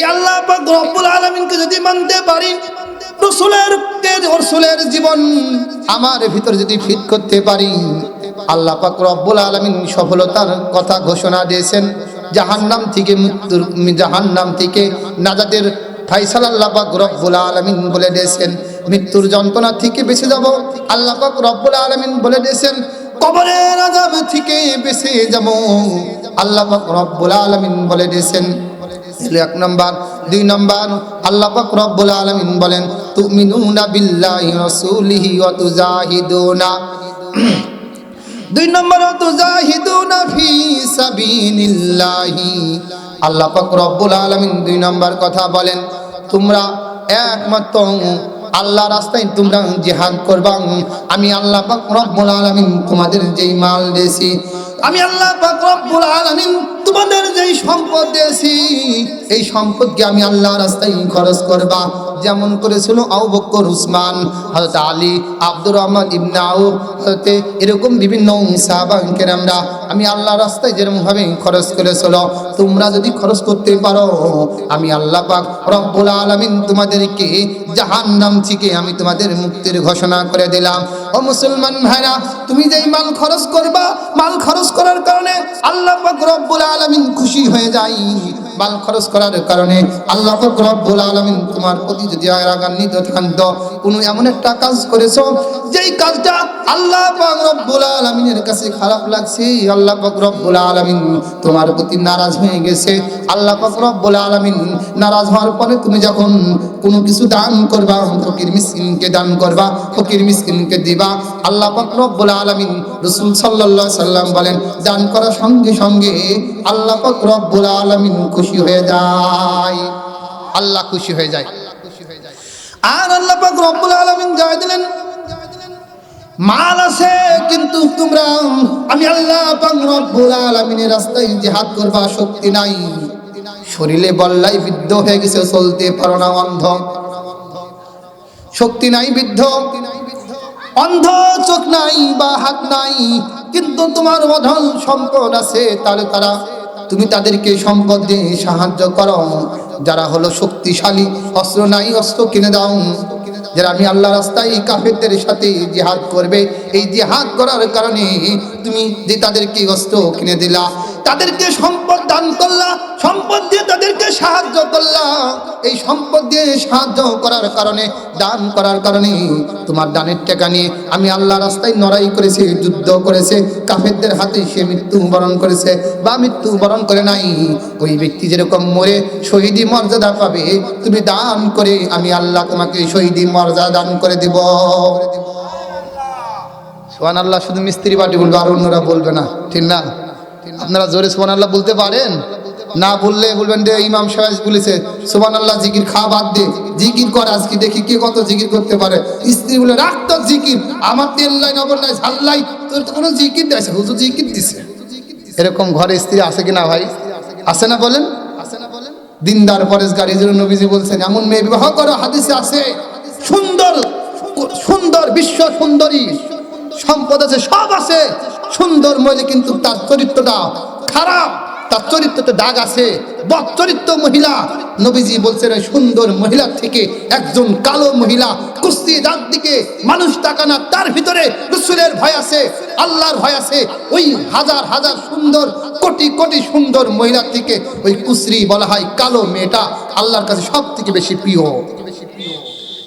এই আল্লাহ রব্বুল আলমিনকে যদি মানতে পারি, রসুলের রসুলের জীবন আমার ভিতর যদি ফিট করতে পারি, আল্লাহ পাক রব্বুল আলমিন সফলতার কথা ঘোষণা দিয়েছেন। জাহান্নাম থেকে মৃত্যুর, জাহান্নাম থেকে নাজাদের ফাইসাল আল্লাহ পাক রব্বুল আলমিন বলে দিয়েছেন। মৃত্যুর যন্ত্রণা থেকে বেঁচে যাব, আল্লাহ পাক রব্বুল আলমিন বলে দিয়েছেন। কবরের আজাব থেকে বেঁচে যাব, আল্লাহ পাক রব্বুল আলমিন বলে দিয়েছেন। তাহলে এক নম্বর। দুই নম্বর, আল্লাহ পাক রব্বুল আলামিন বলেন তুজাহিদুনা। দুই নম্বর তুজাহিদুনা ফি আল্লাহ পাক রব্বুল আলামিন দুই নম্বর কথা বলেন, তোমরা একমাত্র আল্লাহ রাস্তায় তোমরা জিহাদ করবা। আমি আল্লাহ পাক রব্বুল আলামিন তোমাদের যেই মাল দিয়েছি, আমি আল্লাহ পাক রব্বুল আলামিন তোমাদের যেই সম্পদ দিয়েছি এই সম্পদকে আমি আল্লাহ রাস্তায় খরচ করবা। যেমন করেছিল আবু বকর উসমান, হযরত আলী, আব্দুর রহমান ইবনে আউফ, হযরত এরকম বিভিন্ন সাহাবাকে আমরা আমি আল্লাহ রাস্তায় যেরকমভাবে খরচ করেছিল, তোমরা যদি খরচ করতে পারো, আমি আল্লাহ পাক রব্বুল আলামিন তোমাদেরকে জাহান নাম থেকে আমি তোমাদের মুক্তির ঘোষণা করে দিলাম। ও মুসলমান ভাইরা, তুমি যেই মাল খরচ করবা, মাল খরচ করার কারণে আল্লাহ পাক রব্বুল আলামিন খুশি হয়ে যায়। মাল খরচ করার কারণে আল্লাহ রব্বুল আলমিন তোমার প্রতি যদি রাগান্বিত থাকতো কোনো এমন একটা কাজ করেছ, যেই কাজটা আল্লাহ রব্বুল আলামিনের কাছে খারাপ লাগছে, আল্লাহ রব্বুল আলামিন তোমার প্রতি নারাজ হয়ে গেছে। আল্লাহ রব্বুল আলামিন নারাজ হওয়ার পরে তুমি যখন কোনো কিছু দান করবা, ফকির মিসকিনকে দান করবা, ফকির মিসকিনকে দিবা, আল্লাহ রব্বুল আলামিন রাসূল সাল্লাল্লাহু সাল্লাম বলেন, দান করার সঙ্গে সঙ্গে আল্লাহ রব্বুল আলামিন খুশি হয়ে যায়। আল্লাহ খুশি হয়ে যায়। আর আল্লাহ পাক রব্বুল আলামিন জয় দিলেন। মাল আছে, কিন্তু তোমরা আমি আল্লাহ পাক রব্বুল আলামিনের রাস্তায় জিহাদ করবা শক্তি নাই। শরীরে বল্লাই বৃদ্ধ হয়ে গেছে, চলতে পারো না অন্ধ। শক্তি নাই বৃদ্ধ। অন্ধ চোখ নাই বা হাত নাই, কিন্তু তোমার অধন সম্পদ আছে, তার তারা তুমি তাদেরকে সম্পদ দিয়ে সাহায্য করো। যারা হলো শক্তিশালী, অস্ত্র নাই, অস্ত্র কিনে দাও। যারা আমি আল্লাহ রাস্তায় কাফেরদের সাথে জিহাদ করবে, এই জিহাদ করার কারণে তুমি যে তাদেরকে অস্ত্র কিনে দিলা তাদেরকে সম্পদ দান করলা, সম্পদ দিয়ে তাদেরকে সাহায্য করলা। এই সম্পদ দিয়ে সাহায্য করার কারণে, দান করার কারণে তোমার দানের টাকা নিয়ে আমি আল্লাহ রাস্তায় লড়াই করেছি, যুদ্ধ করেছে, কাফেরদের হাতে সে মৃত্যুবরণ করেছে, বা মৃত্যুবরণ করে নাই। ওই ব্যক্তি যেরকম মরে শহীদি মর্যাদা পাবে, তুমি দান করে আমি আল্লাহ তোমাকে শহীদি মর্যাদা দান করে দিব। সোহান আল্লাহ শুধু মিস্ত্রি পার্টি বলবে আর অন্যরা বলবে না, ঠিক না? আপনারা জোরে সোহান আল্লাহ বলতে পারেন? না বললে বলবেন যে ইমাম সাহেব বলেছে সোহান আল্লাহ জিকির খা বাদ দে। জিকির কর আজকে, দেখি কে কত জিকির করতে পারে। স্ত্রী বলে, রাখ তোর জিকির, আমার তেল লাই নবর নাই ঝাল্লাই তোর তো কোনো জিকির দিয়েছে হুজুর জিকির দিছে। এরকম ঘরে স্ত্রী আছে কিনা ভাই? আছে না বলেন? আছে না বলেন দিনদার পরেশ গাড়ি নবীজি বলছেন, এমন মেয়ে বিবাহ করো, হাদিসে আছে। সুন্দর সুন্দর, বিশ্ব সুন্দরী। সম্পদ আছে, সব আছে। সুন্দর মহিলা কিন্তু তার চরিত্রটা খারাপ, তার চরিত্রতে দাগ আছে। বদ চরিত্র মহিলা, নবীজি বলছেন ওই সুন্দর মহিলার থেকে একজন কালো মহিলা কুস্তি যার দিকে মানুষ তাকানা তার ভিতরে রসুলের ভয় আছে, আল্লাহর ভয় আছে। ওই হাজার হাজার সুন্দর, কোটি কোটি সুন্দর মহিলার থেকে ওই কুসরি বলা হয় কালো মেয়েটা আল্লাহর কাছে সব থেকে বেশি প্রিয়।